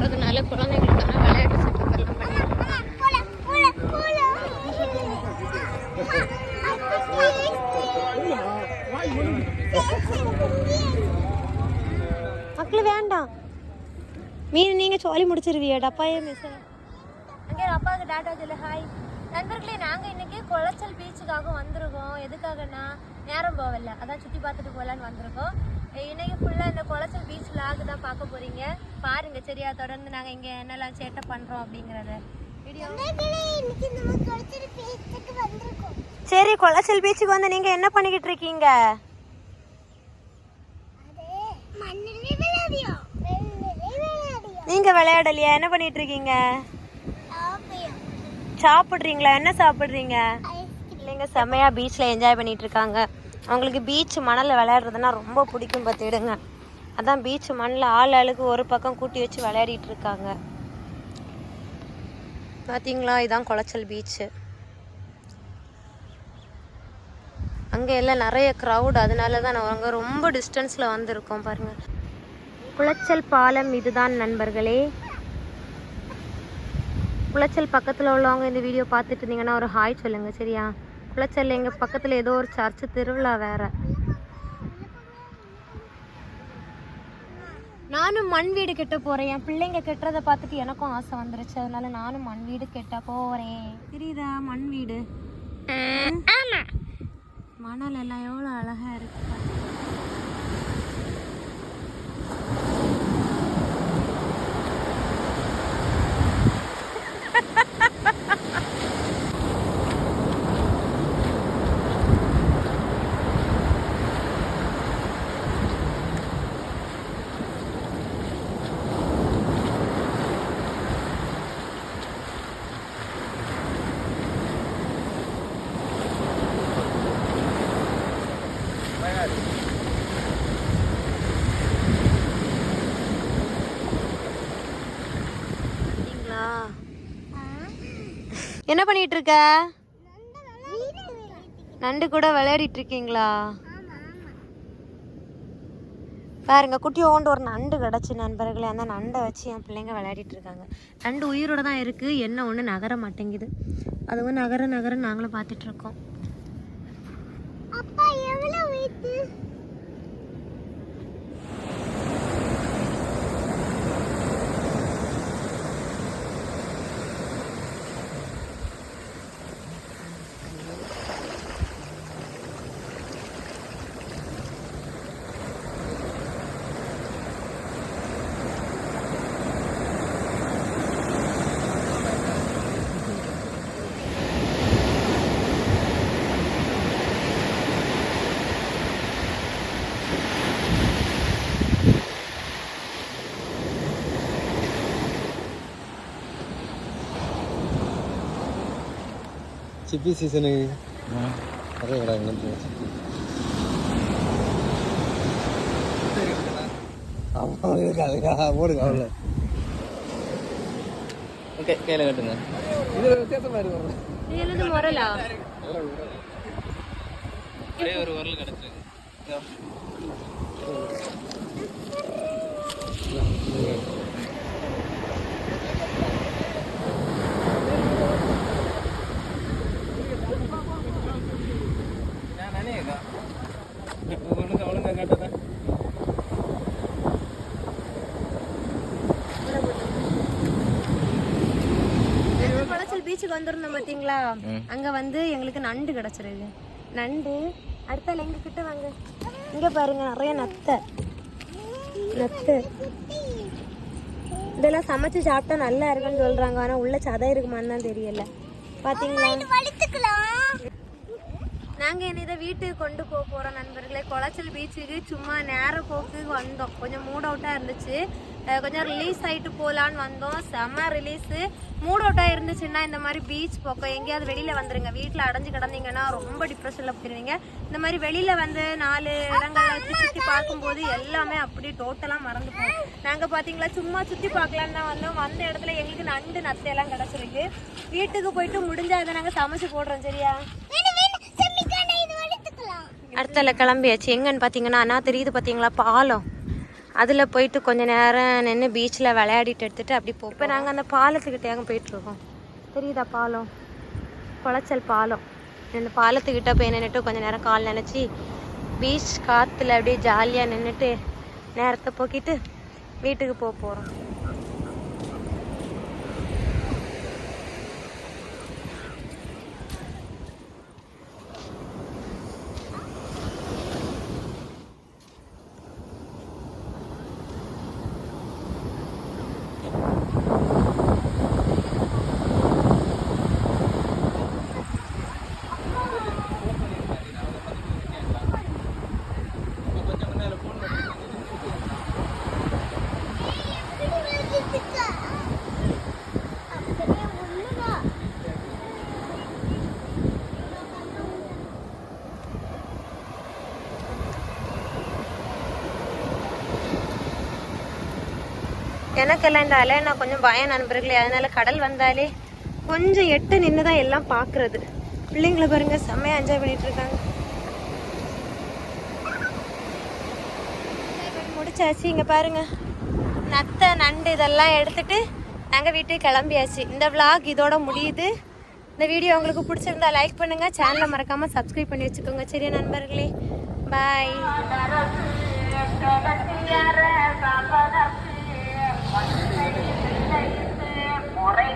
போகிறதுனால குழந்தைங்களுக்கான விளையாட்டு செட்டப்பெல்லாம் மக்கள் வேண்டாம். மீன் நீங்கள் சோழி முடிச்சிருவியா டப்பாயே மிஸ் அங்கே அப்பாவுக்கு டாட்டா சொல்லு ஹாய் நண்பர்களே நாங்கள் இன்றைக்கி குளச்சல் பீச்சுக்காக வந்திருக்கோம். எதுக்காகன்னா நேரம் போகல. அதான் சுற்றி பார்த்துட்டு போகலான்னு வந்திருக்கோம். இன்றைக்கி ஃபுல்லாக இந்த குளச்சல் தான் பார்க்க போறீங்க. பாருங்க சரியா? தொடர்ந்து நாங்கள் இங்கே என்னெல்லாம் சேட்டை பண்ணுறோம் அப்படிங்கிறத. சரி கொலசல் பீச்சுக்கு வந்து நீங்கள் என்ன பண்ணிக்கிட்டு இருக்கீங்க? நீங்க விளையாடலையா? என்ன பண்ணிட்டு இருக்கீங்க? சாப்பிட்றீங்களா? என்ன சாப்பிட்றீங்க? இல்லைங்க செம்மையா பீச்சில் என்ஜாய் பண்ணிட்டு இருக்காங்க. அவங்களுக்கு பீச் மணலில் விளையாடுறதுனா ரொம்ப பிடிக்கும் பார்த்துடுங்க அதான் பீச் மண்ணில் ஆள் ஆளுக்கு ஒரு பக்கம் கூட்டி வச்சு விளையாடிட்டு இருக்காங்க. பார்த்தீங்களா இதான் குளச்சல் பீச்சு அங்கே எல்லாம் நிறைய க்ரௌட் அதனால தான் நாங்கள் ரொம்ப டிஸ்டன்ஸில் வந்திருக்கோம் பாருங்கள் குளச்சல் பாலம் இதுதான் நண்பர்களே. குளச்சல் பக்கத்தில் உள்ளவங்க இந்த வீடியோ பார்த்துட்டு இருந்தீங்கன்னா ஒரு ஹாய் சொல்லுங்கள் சரியா? குளச்சல் எங்கள் பக்கத்தில் ஏதோ ஒரு சர்ச்சு திருவிழா வேறு. நானும் மண் வீடு கட்ட போகிறேன் என் பிள்ளைங்க கட்டுறதை பார்த்துட்டு எனக்கும் ஆசை வந்துருச்சு. அதனால நானும் மண் வீடு கட்ட போகிறேன் தெரியுதா மண் வீடு? மணல் எல்லாம் எவ்வளோ அழகாக இருக்கு பாரு. பார்த்தீங்களா என்ன பண்ணிட்டு இருக்க நண்டு கூட விளையாடிட்டு இருக்கீங்களா பாருங்க குட்டி ஓண்டு ஒரு நண்டு கிடச்சி நண்பர்களே. அந்த நண்டை வச்சு என் பிள்ளைங்க விளையாடிட்டு இருக்காங்க நண்டு உயிரோட தான் இருக்கு. என்ன ஒன்று நகர மாட்டேங்குது. அதுவும் நகர நகர நாங்களும் பார்த்துட்டு இருக்கோம் அப்பா எவ்வளவு வெயிட் சிப்பி சீசனுக்கு நிறைய கடை எங்கே ஆமாம் இருக்காதுக்கா போடுங்க அவ்வளோ ஓகே கையில் கட்டுங்க. இது வித்தியாசமாக இருக்கும் இது என்னது முரலா ஒரே ஒரு வரல் கிடச்சிருக்கு. குளச்சல் பீச்சுக்கு வந்திருந்தோம் பார்த்தீங்களா அங்கே வந்து எங்களுக்கு நண்டு கிடச்சிருக்கு. நண்டு. அடுத்தால எங்க கிட்ட வாங்க. இங்க பாருங்க நிறைய நத்தை. நத்தை. இதெல்லாம் சமைச்சு சாப்பிட்டா நல்லா இருக்குன்னு சொல்றாங்க. ஆனா உள்ள சதை இருக்குமான்னு தான் தெரியல. பாத்தீங்களா? படுத்துக்கலாம் நாங்க இதை வீட்டுக்கு கொண்டு போக போறோம் நண்பர்களே. குளச்சல் பீச்சுக்கு சும்மா நேர போக்கு வந்தோம். கொஞ்சம் மூட் அவுட்டா இருந்துச்சு. கொஞ்சம் ரிலீஸ் ஆயிட்டு போலான்னு வந்தோம். செம்ம ரிலீஸ் மூட் அவுட்டா இருந்துச்சுன்னா இந்த மாதிரி பீச் பக்கம் எங்கேயாவது வெளியில வந்துருங்க. வீட்டுல அடைஞ்சு கிடந்தீங்கன்னா ரொம்ப டிப்ரெஷன்ல போயிருவீங்க. இந்த மாதிரி வெளியில வந்து நாலு இடங்கள்ல வச்சு சுத்தி பார்க்கும்போது எல்லாமே அப்படி டோட்டலா மறந்து போகும். நாங்க பாத்தீங்களா சும்மா சுத்தி பார்க்கலான்னு தான் வந்தோம். வந்த இடத்துல எங்களுக்கு நண்டு நத்தை எல்லாம் கிடைச்சிருக்கு. வீட்டுக்கு போயிட்டு முடிஞ்சா அதை நாங்க சமைச்சு போடுறோம் சரியா? இது அடுத்தால கிளம்பியாச்சு. எங்கன்னு பார்த்தீங்கன்னா அண்ணா தெரியுது பார்த்தீங்களா பாலம். அதில் போயிட்டு கொஞ்ச நேரம் நின்று பீச்சில் விளையாடிட்டு எடுத்துகிட்டு அப்படி போ இப்போ நாங்கள் அந்த பாலத்துக்கிட்டேங்க போயிட்டுருக்கோம். தெரியுதா பாலம்? குளச்சல் பாலம். இந்த பாலத்துக்கிட்ட போய் நின்றுட்டு கொஞ்ச நேரம் கால் நினச்சி பீச் காற்றுல அப்படியே ஜாலியாக நின்றுட்டு நேரத்தை போக்கிட்டு வீட்டுக்கு போக போகிறோம் எனக்கெல்லாம் இந்த அலைனா கொஞ்சம் பயம் நண்பர்களே. அதனால கடல் வந்தாலே கொஞ்சம் எட்டு நின்று தான் எல்லாம் பார்க்குறது. பிள்ளைங்கள பாருங்க செம்மையாக என்ஜாய் பண்ணிட்டு இருக்காங்க. முடிச்சாச்சு. இங்கே பாருங்க. நத்தை நண்டு இதெல்லாம் எடுத்துட்டு நாங்கள் வீட்டுக்கு கிளம்பியாச்சு. இந்த vlog இதோட முடியுது. இந்த வீடியோ உங்களுக்கு பிடிச்சிருந்தா லைக் பண்ணுங்க. சேனலை மறக்காமல் சப்ஸ்கிரைப் பண்ணி வச்சுக்கோங்க. சரியா நண்பர்களே? பாய் முறை